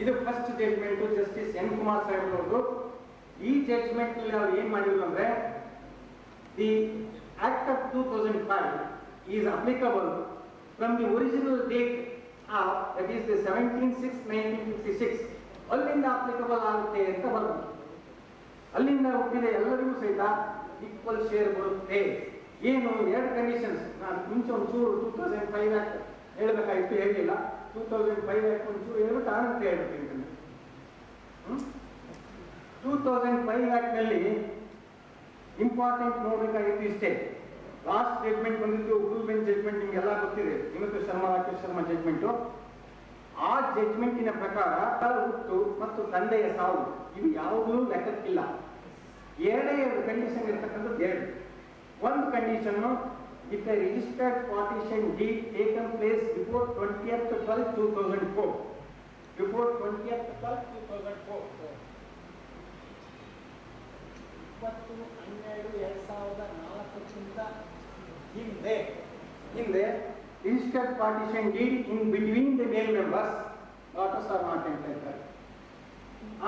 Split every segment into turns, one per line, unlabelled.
ಇದು first judgment justice N Kumar Saheb ಈ ಜಡ್ಜ್ಮೆಂಟ್ನಲ್ಲಿ ಅವ್ರು ಏನ್ ಮಾಡಿದ್ರು ಅಂದ್ರೆ the act of two thousand five is applicable from the original date of that is the seventeen six nineteen fifty six ಅಲ್ಲಿಂದ applicable ಆಗುತ್ತೆ ಅಂತ ಬರ್ತದೆ ಅಲ್ಲಿಂದ ಹುಟ್ಟಿದ ಎಲ್ಲರಿಗೂ ಸಹಿತ ಈಕ್ವಲ್ ಶೇರ್ ಬರುತ್ತೆ. ಏನು ಎರಡು ಕಂಡೀಷನ್ಸ್ ನಾನು ಮುಂಚೆ ಒಂಚೂರು ಟೂ ತೌಸಂಡ್ ಫೈವ್ ಆಕ್ಟ್ ಹೇಳಬೇಕಾಗಿತ್ತು ಹೇಳಿಲ್ಲ. ಟೂ ತೌಸಂಡ್ ಫೈವ್ ಆಕ್ಟ್ ಏನು ಹೇಳ್ಬಿಟ್ಟು ಆನಂತರ ಹೇಳ್ಬೇಕು ಟೂ ತೌಸಂಡ್ ಫೈವ್ ಲ್ಯಾಕ್ನಲ್ಲಿ ಇಂಪಾರ್ಟೆಂಟ್ ನೋಡಬೇಕಾಗಿತ್ತು ಇಷ್ಟೇ. ಲಾಸ್ಟ್ ಸ್ಟೇಟ್ಮೆಂಟ್ ಬಂದಿದ್ದು ಉಗುಲ್ ಬೆಂಚ್ ಜಜ್ಮೆಂಟ್ ನಿಮಗೆಲ್ಲ ಗೊತ್ತಿದೆ. ವಿನೋದ್ ಶರ್ಮಾ, ರಾಕೇಶ್ ಶರ್ಮಾ ಜಜ್ಮೆಂಟು ಆ ಜಡ್ಜ್ಮೆಂಟಿನ ಪ್ರಕಾರ ಹುಟ್ಟು ಮತ್ತು ತಂದೆಯ ಸಾವು ಇವು ಯಾವುದೂ ಲೆಕ್ಕಕ್ಕಿಲ್ಲ. ಎರಡೇ ಎರಡು ಕಂಡೀಷನ್ ಇರ್ತಕ್ಕಂಥದ್ದು ಎರಡು. ಒಂದು condition if a registered partition the taken place before twentieth twelve two thousand four before twentieth twelve two thousand four ಇಪ್ಪತ್ತು ಹನ್ನೆರಡು ಎರಡು ಸಾವಿರದ ನಾಲ್ಕಕ್ಕಿಂತ ಹಿಂದೆ. ಹಿಂದೆ registered partition deed in between the male members daughters are not entitle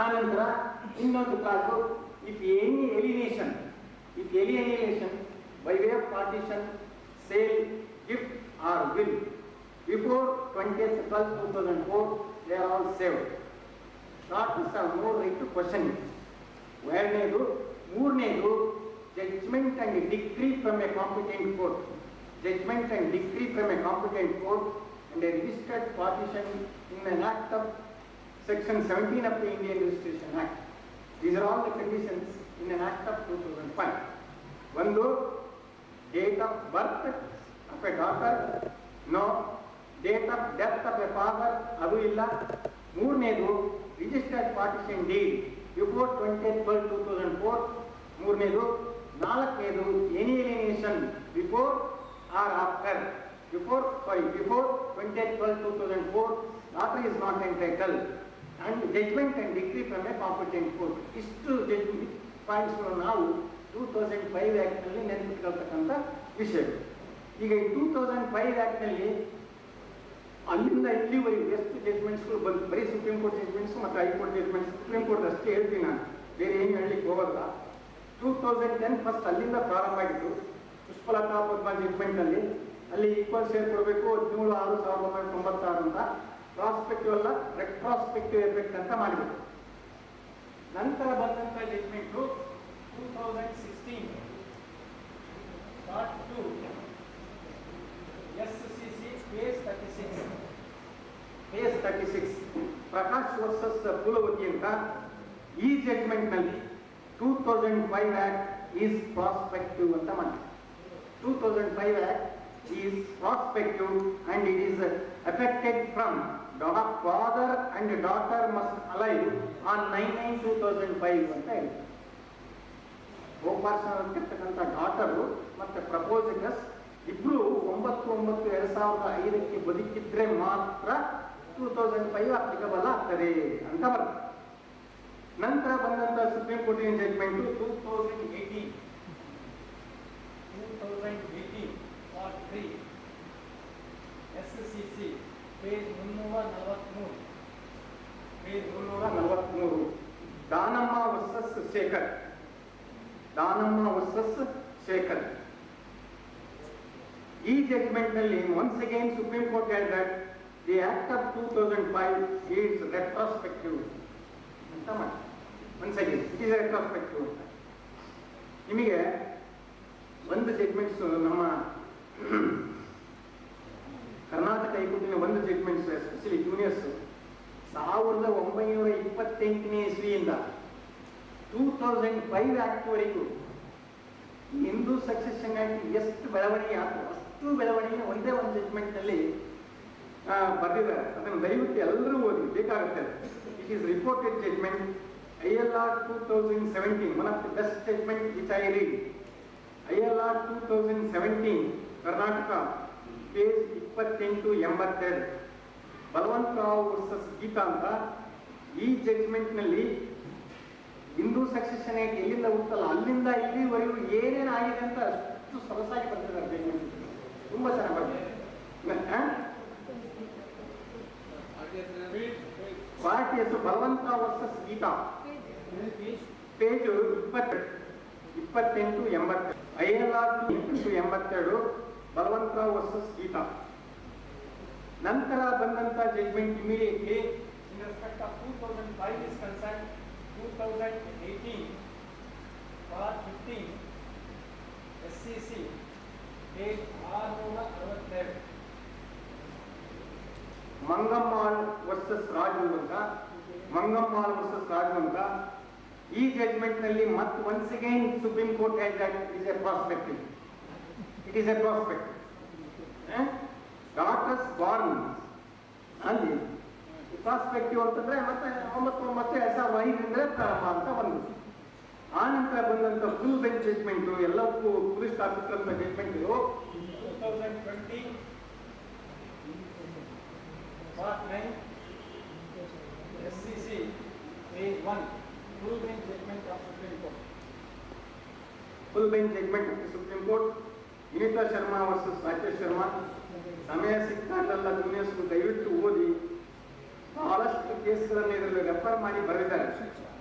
ಆನಂತರ ಇನ್ನೊಂದು ಕಾಸು if any alienation if any alienation by way of partition sale gift or will before twentieth twelve two thousand four they are all save daughters are more right to question ಎರಡನೇದು ಮೂರನೇದು judgment and decree from a competent court judgment and decree from a competent court and a registered partition in an act of section seventeen of the Indian registration act these are all the conditions in an act of two thousand five ಒಂದು date of birth of a daughter no date of death of a father ಅದು ಇಲ್ಲ. ಮೂರನೇದು registered partition deed before twenty twelve two thousand four ಮೂರನೇದು ನಾಲ್ಕನೇದು any before or after before sorry before twenty twelve two thousand four daughter is not entitle and judgement and degree from a competent court ಇಷ್ಟು judgment ಪಾಯಿಂಟ್ಸ್ಗಳು ನಾವು two thousand five ಆ್ಯಕ್ಟ್ನಲ್ಲಿ ನೆನಪಿಟ್ಕೊಳ್ತಕ್ಕಂಥ ವಿಷಯಗಳು ಈಗ ಈ ಟೂ ತೌಸಂಡ್ ಫೈವ್ ಆ್ಯಕ್ಟ್ನಲ್ಲಿ ಅಲ್ಲಿಂದ ಇಲ್ಲಿವರೆಗೂ ಎಷ್ಟು ಜಡ್ಜ್ಮೆಂಟ್ಸ್ಗಳು ಬಂದು, ಬರೀ ಸುಪ್ರೀಂ ಕೋರ್ಟ್ ಜಡ್ಜ್ಮೆಂಟ್ಸ್ ಮತ್ತು high court judgments supreme court ಅಷ್ಟೇ ಹೇಳ್ತೀನಿ ನಾನು. ಬೇರೆ ಏನು ಹೇಳಲಿಕ್ಕೆ ಹೋಗಲ್ಲ ಟೂ ತೌಸಂಡ್ ಟೆನ್ ಫಸ್ಟ್ ಅಲ್ಲಿಂದ ಪ್ರಾರಂಭ ಆಗಿತ್ತು ಪುಷ್ಪಲತಾ ಪದ್ಮ ಜಡ್ಜ್ಮೆಂಟಲ್ಲಿ ಅಲ್ಲಿ ಈಕ್ವಲ್ ಶೇರ್ ಕೊಡಬೇಕು, ಹದಿನೇಳು, ಆರು, ಸಾವಿರದ ಒಂಬೈನೂರ ತೊಂಬತ್ತಾರು ಅಂತ ಪ್ರಾಸ್ಪೆಕ್ಟಿವ್ ಅಲ್ಲ ರೆಟ್ರಾಸ್ಪೆಕ್ಟಿವ್ ಅಂತ ಮಾಡಿಬಿಟ್ಟು ನಂತರ ಬಂದಂಥ judgment two thousand sixteen part two S C C page thirty six page thirty six Prakash versus Kulavati ಅಂತ ಈ ಜಡ್ಜ್ಮೆಂಟ್ನಲ್ಲಿ two thousand five act is prospective ಅಂತ ಮಾಡಿ two thousand five act is prospective and it is effected from father and daughter must alive on nine nine two thousand five ಅಂತ ಹೇಳಿ ಗೋಪಾರ್ಶನಲ್ಲಿರ್ತಕ್ಕಂಥ daughter ಮತ್ತು ಪ್ರಪೋಸಿಕಸ್ ಇಬ್ರು ಒಂಬತ್ತು ಒಂಬತ್ತು ಎರಡ್ ಸಾವಿರದ ಐದಕ್ಕೆ ಬದುಕಿದ್ರೆ ಮಾತ್ರ ಟೂ ತೌಸಂಡ್ ಫೈವ್ ಅಪ್ಲಿಕಬಲ್ ಆಗ್ತದೆ ಅಂತ ಬರ್ತದೆ. ನಂತರ ಬಂದಂತ ಸುಪ್ರೀಂ ಕೋರ್ಟಿನ judgment two thousand eighteen two thousand eighteen for three page ಮುನ್ನೂರ ನಲವತ್ತ್ಮೂರು ಪೇಜ್ ಮುನ್ನೂರ ನಲವತ್ತ್ಮೂರು ದಾನಮ್ಮ ವರ್ಸಸ್ ಶೇಖರ್. ದಾನಮ್ಮ ವರ್ಸಸ್ ಶೇಖರ್. ಈ ಜಡ್ಜ್ಮೆಂಟ್ನಲ್ಲಿ ಒನ್ಸ್ ಅಗೇನ್ ಸುಪ್ರೀಂ ಕೋರ್ಟ್ ಹೇಳ್ that the act of two thousand five is retrospective ಅಂತ ಮಾಡಿ? Once again it is retrospective ಅಂತ. ನಿಮಗೆ ಒಂದು ಜಡ್ಜ್ಮೆಂಟ್ಸ್ ನಮ್ಮ ಕರ್ನಾಟಕ ಹೈಕೋರ್ಟಿನ ಒಂದು ಜಡ್ಮೆಂಟ್ ಎಸ್ಪೆಷಲಿ ಜೂನಿಯರ್ಸ್ ಸಾವಿರದ ಒಂಬೈನೂರ ಇಪ್ಪತ್ತೆಂಟನೇ ಇಸ್ವಿಯಿಂದ ಟೂ ತೌಸಂಡ್ ಫೈವ್ ಆಕ್ಟ್ವರೆಗೂ ಹಿಂದೂ ಸಕ್ಸೆಷನ್ ಆಕ್ಟ್ ಎಷ್ಟು ಬೆಳವಣಿಗೆ ಆಯ್ತು ಅಷ್ಟು ಬೆಳವಣಿಗೆ ಒಂದೇ ಒಂದು ಜಡ್ಜ್ಮೆಂಟ್ನಲ್ಲಿ ಬರೆದಿದ್ದಾರೆ. ಅದನ್ನು ದಯವಿಟ್ಟು ಎಲ್ಲರೂ ಓದಿ, ಬೇಕಾಗುತ್ತೆ it is reported judgment I L R two thousand seventeen one of the best statement which I read I L R two thousand seventeen Karnataka page ಇಪ್ಪತ್ತೆಂಟು ಎಂಬತ್ತೆರಡು. ಬಲವಂತರಾವ್ ವರ್ಸಸ್ ಗೀತಾ ಅಂತ ಈ ಜಡ್ಜ್ಮೆಂಟ್ನಲ್ಲಿ ಹಿಂದೂ ಸಕ್ಸೆಷನ್ ಆಗಿ ಎಲ್ಲಿಂದ ಹುಟ್ಟಲ್ಲ, ಅಲ್ಲಿಂದ ಇಲ್ಲಿವರೆಗೂ ಏನೇನು ಆಗಿದೆ ಅಂತ ಅಷ್ಟು ಸೊಗಸಾಗಿ ಬರ್ತಿದ್ದಾರೆ ಜಡ್ಜ್ಮೆಂಟ್ ತುಂಬಾ ಚೆನ್ನಾಗಿ ಬರ್ತದೆ. ಪಾರ್ಟಿ ಹೆಸರು ಬಲವಂತ ವರ್ಸಸ್ ಗೀತಾ. ಪೇಜು ಇಪ್ಪತ್ತೆರಡು. ಇಪ್ಪತ್ತೆಂಟು ಎಂಬತ್ತೆರಡು. ಐ ಎಲ್ ಆರ್ ಎಂಟು ಎಂಬತ್ತೆರಡು ಬಲವಂತ ವರ್ಸಸ್ ಗೀತಾ. ನಂತರ ಬಂದಂತ judgment immediately in respect of two thousand five is concern two thousand eighteen for fifteen S C C page ಆರುನೂರ ಅರವತ್ತೆರಡು ಮಂಗಮ್ಮಾಳ್ ವರ್ಸಸ್ ರಾಜು ಅಂತ ಮಂಗಮ್ಮಾಳ್ ವರ್ಸಸ್ ರಾಜು ಅಂತ ಈ ಜಜ್ಮೆಂಟ್ನಲ್ಲಿ ಮತ್ತೆ once again supreme court has that is a prospective it is a prospect daughters born ಅಲ್ಲಿ prospective ಅಂತಂದ್ರೆ ಮತ್ತೆ ಒಂಬತ್ತು ಒಂಬತ್ತು ಎರಡ್ ಸಾವಿರದ ಐದರಿಂದ ಪ್ರಾರಂಭ ಅಂತ ಒಂದು ಆ ನಂತರ ಬಂದಂತ ಫುಲ್ ಬೆಂಚ್ ಜಡ್ಮೆಂಟ್ ಎಲ್ಲಕ್ಕೂ ಪೊಲೀಸ್ ಸ್ಥಾಪಿಸಿದಂತ judgment two thousand twenty part nine S C C page one full bench judgment of supreme court Vineeta Sharma versus Rakesh Sharma. ಸಮಯ ಸಿಕ್ಕಾಗಲೆಲ್ಲ ದುನಿಯಸ್ಕು ದಯವಿಟ್ಟು ಓದಿ. ಬಹಳಷ್ಟು ಕೇಸ್ಗಳನ್ನು ಇದರಲ್ಲಿ ರೆಫರ್ ಮಾಡಿ ಬರೆದಿದ್ದಾರೆ.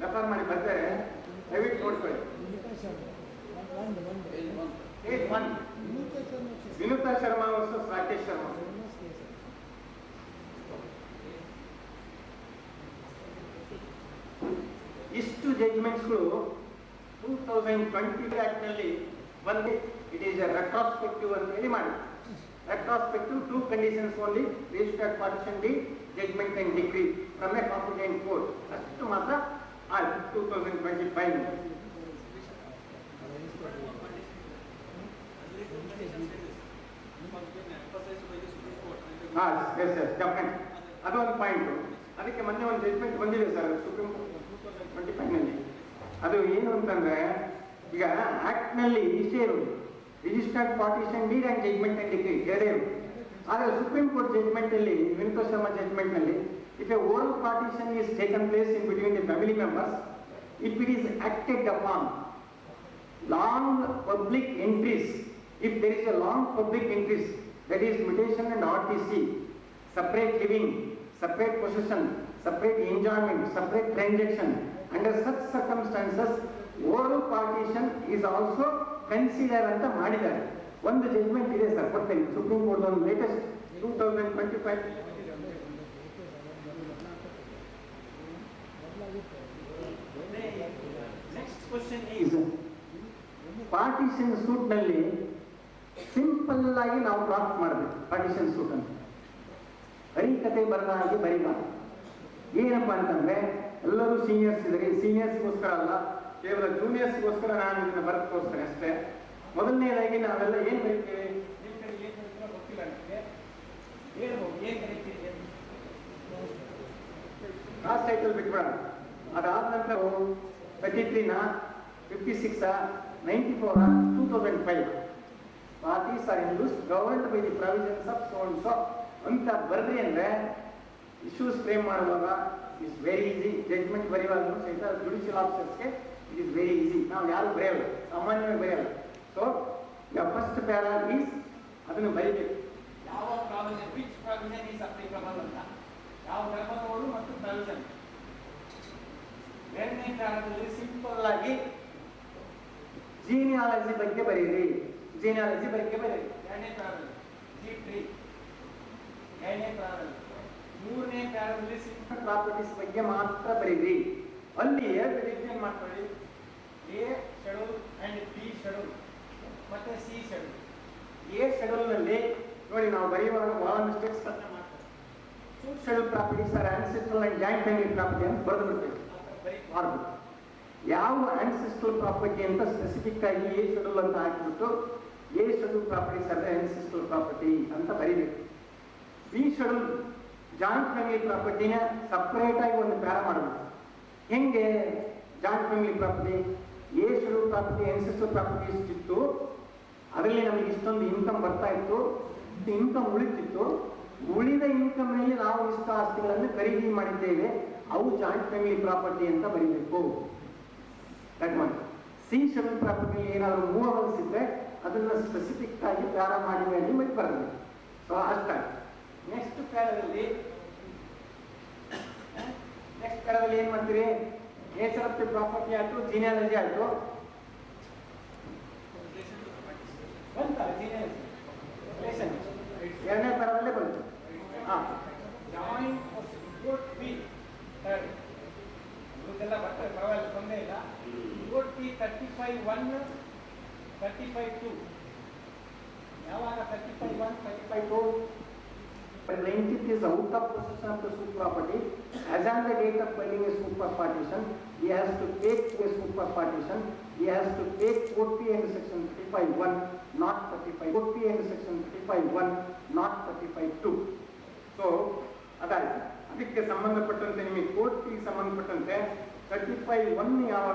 ರೆಫರ್ ಮಾಡಿ ಬರ್ತಾರೆ ದಯವಿಟ್ಟು ನೋಡ್ಕೊಳ್ಳಿ ವಿನೂತಾ ಶರ್ಮಾ ವರ್ಸಸ್ ರಾಕೇಶ್ ಶರ್ಮಾ. ಇಷ್ಟು ಜಡ್ಜ್ಮೆಂಟ್ಸ್ಗಳು ಟೂ ತೌಸಂಡ್ ಟ್ವೆಂಟಿ ನಲ್ಲಿ ಬಂದು ಇಟ್ ಈಸ್ ಎ ರೆಟ್ರಾಸ್ಪೆಕ್ಟಿವ್ ಅಂತ ಹೇಳಿ ಮಾಡಿ retrospective two conditions only registered partition deed judgment and decree from a competent court ಅಷ್ಟು ಮಾತ್ರ ಆಯ್ತು ಟೂ ತೌಸಂಡ್ ಟ್ವೆಂಟಿ ಫೈವ್ ಹಾಂ ಎಸ್ ಎಸ್ ಡೆಫಿನೆಟ್ ಅದೊಂದು ಪಾಯಿಂಟು ಅದಕ್ಕೆ ಮೊನ್ನೆ ಒಂದು ಜಡ್ಮೆಂಟ್ ಬಂದಿದೆ sir supreme court two thousand twenty ಫೈವ್ನಲ್ಲಿ ಅದು ಏನು ಅಂತಂದ್ರೆ ಈಗ ಆಕ್ಟ್ನಲ್ಲಿ ಇಷ್ಟೇ ಇರೋದು registered partition deed and judgment and decree ಎರಡೇ ಇರೋದು ಆದರೆ supreme court ಜಡ್ಮೆಂಟಲ್ಲಿ Vinita Sharma ಜಡ್ಮೆಂಟ್ನಲ್ಲಿ if a oral partition is taken place in between the family members if it is acted upon long public entries, if there is a long public entries, that is mutation and RTC, separate living, separate possession, separate enjoyment, separate transaction, under such circumstances, oral partition is also considered ಅಂತ ಮಾಡಿದ್ದಾರೆ. ಒಂದು judgement ಇದೆ sir ಕೊಡ್ತೇನೆ. Supreme court ಒಂದು latest two thousand twenty five partition suit ಸೂಟ್ನಲ್ಲಿ simple ಆಗಿ ನಾವು draft ಮಾಡಬೇಕು partition suit ಅಂತ. ಕತೆ ಬರದ ಹಾಗೆ ಬರೀಬಾರ್ದು ಏನಪ್ಪಾ ಅಂತಂದ್ರೆ ಎಲ್ಲರೂ ಸೀನಿಯರ್ಸ್ ಇದ್ದಾರೆ. ಸೀನಿಯರ್ಸ್ಗೋಸ್ಕರ ಅಲ್ಲ ಕೇವಲ ಜೂನಿಯರ್ಸ್ಗೋಸ್ಕರ ನಾನು ಇದನ್ನ ಬರೆದು ತೋರಿಸ್ತೇನೆ ಅಷ್ಟೇ ಮೊದಲನೇದಾಗಿ ನಾವೆಲ್ಲ ಏನ್ ಬರೀತೀವಿ ನಿಮ್ ಕಡೆ ಏನ್ ಬರೀತೀರೋ ಗೊತ್ತಿಲ್ಲ ನನಗೆ ಹೇಳ್ಬೋದು ಏನ್ ಬರೀತೀರಿ ಲಾಸ್ಟ್ ಟೈಟಲ್ ಬಿಟ್ಬಿಡೋಣ ಅದಾದ ನಂತರ ತರ್ಟಿ ತ್ರೀನ fifty ಸಿಕ್ಸಾ ninety four two thousand five parties are Hindus governed by the provisions of so and so ಅಂತ ಬರ್ರಿ ಅಂದರೆ ಇಶ್ಯೂಸ್ ಫ್ರೇಮ್ ಮಾಡುವಾಗ ಇಸ್ ವೆರಿ ಈಸಿ ಜಡ್ಜ್ಮೆಂಟ್ ಬರೆಯುವಾಗ ಸಹಿತ ಜುಡಿಷಿಯಲ್ ಆಫೀಸರ್ಸ್ಗೆ ಇಟ್ ಇಸ್ ವೆರಿ ಈಸಿ ನಾವು ಯಾರು ಬರೆಯಲ್ಲ ಸಾಮಾನ್ಯವಾಗಿ ಬರೆಯಲ್ಲ so the first para is ಅದನ್ನು ಬರೀಬೇಕು ಯಾವ provision which provision is applicable ಅಂತ ಯಾವ ಧರ್ಮದವರು ಮತ್ತು ಪ್ರಾವಿಷನ್ ಪ್ಯಾರಾದಲ್ಲಿ ಸಿಂಪಲ್ ಆಗಿ ಜೀನಿಯಾಲಜಿ ಬಗ್ಗೆ ಬರೀರಿ. ಜೀನಿಯಾಲಜಿ ಬಗ್ಗೆ ಬರೀರಿ. ಜಿ ಟ್ರೀ ಮೂರನೇ ಕಾಲದಲ್ಲಿ ಸಿಂಪಲ್ ಪ್ರಾಪರ್ಟೀಸ್ ಬಗ್ಗೆ ಮಾತ್ರ ಬರೀರಿ. ಅಲ್ಲಿ ಎರಡು ಡಿವಿಷನ್ ಮಾಡ್ಕೊಳ್ಳಿ? A schedule and B schedule ಮತ್ತೆ ಸಿ ಶೆಡ್ಯೂಲ್ ಎ ಶೆಡ್ಯೂಲ್ನಲ್ಲಿ ನೋಡಿ ನಾವು ಬರೆಯುವಾಗ ಬಹಳ ಮಿಸ್ಟೇಕ್ಸ್ ಮಾಡ್ತಾರೆ. Schedule properties are ancestral and joint family property ಅಂತ ಬರೆದು ಬಿಡ್ತೀವಿ. ಮಾಡಬೇಕು ಯಾವ ಆನ್ಸಿಸ್ಟಲ್ ಪ್ರಾಪರ್ಟಿ ಅಂತ ಸ್ಪೆಸಿಫಿಕ್ ಆಗಿ ಎ ಶೆಡ್ಯೂಲ್ ಅಂತ ಹಾಕಿಬಿಟ್ಟು ಎ ಶೆಡ್ಯೂಲ್ ಪ್ರಾಪರ್ಟೀಸ್ ಅಂದ್ರೆ ಆನ್ಸಿಸ್ಟಲ್ ಪ್ರಾಪರ್ಟಿ ಅಂತ ಬರೀಬೇಕು. ಬಿ ಶೆಡ್ಯೂಲ್ ಜಾಯಿಂಟ್ ಫ್ಯಾಮಿಲಿ ಪ್ರಾಪರ್ಟಿನ ಸಪ್ರೇಟ್ ಆಗಿ ಒಂದು ಪ್ಯಾರ ಮಾಡಬೇಕು. ಹೆಂಗೆ joint family property A schedule property ancestral property ಇಷ್ಟಿತ್ತು. ಅದರಲ್ಲಿ ನಮಗೆ ಇಷ್ಟೊಂದು ಇನ್ಕಮ್ ಬರ್ತಾ ಇತ್ತು. ಇನ್ಕಮ್ ಉಳಿತಿತ್ತು. ಉಳಿದ ಇನ್ಕಮ್ನಲ್ಲಿ ನಾವು ಇಷ್ಟ ಆಸ್ತಿಗಳನ್ನು ಖರೀದಿ ಮಾಡಿದ್ದೇವೆ. ಅವು ಜಾಯಿಂಟ್ ಫ್ಯಾಮಿಲಿ ಪ್ರಾಪರ್ಟಿ ಅಂತ ಬರೀಬೇಕು. ಕಟ್ ಮಾಡಿ ಸಿ ಶಮಿಲ್ ಪ್ರಾಪರ್ಟಿ ಏನಾದರೂ ಮೂವಲ್ಸ್ ಇದ್ರೆ ಅದನ್ನ ಸ್ಪೆಸಿಫಿಕ್ ಆಗಿ ಪ್ಯಾರ ಮಾಡಿ ಮಾಡಿ ಮತ್ತೆ ಬರಬೇಕು ಸೊ ಅಷ್ಟಾಗಿ ನೆಕ್ಸ್ಟ್ ಪ್ಯಾರದಲ್ಲಿ ಕೆಳದಲ್ಲಿ ಏನ್ ಮಾಡ್ತೀರಿ? ನೇಚರ್ ಆಫ್ ದಿ ಪ್ರಾಪರ್ಟಿ ಆಯ್ತು ಜೀನಿಯಾಲಜಿ ಆಯ್ತು. ಬಂತಲ್ಲ out of possession of the super property. As on the date of filing a super partition, he has to take a super partition. He has to take code P and section thirty-five one, not thirty-five. Code P and section thirty-five one, not thirty-five two. So, ಅದಾಯ್ತು ಅದಕ್ಕೆ ಸಂಬಂಧಪಟ್ಟಂತೆ ನಿಮಗೆ court ಸಂಬಂಧಪಟ್ಟಂತೆ thirty five one ಯಾವ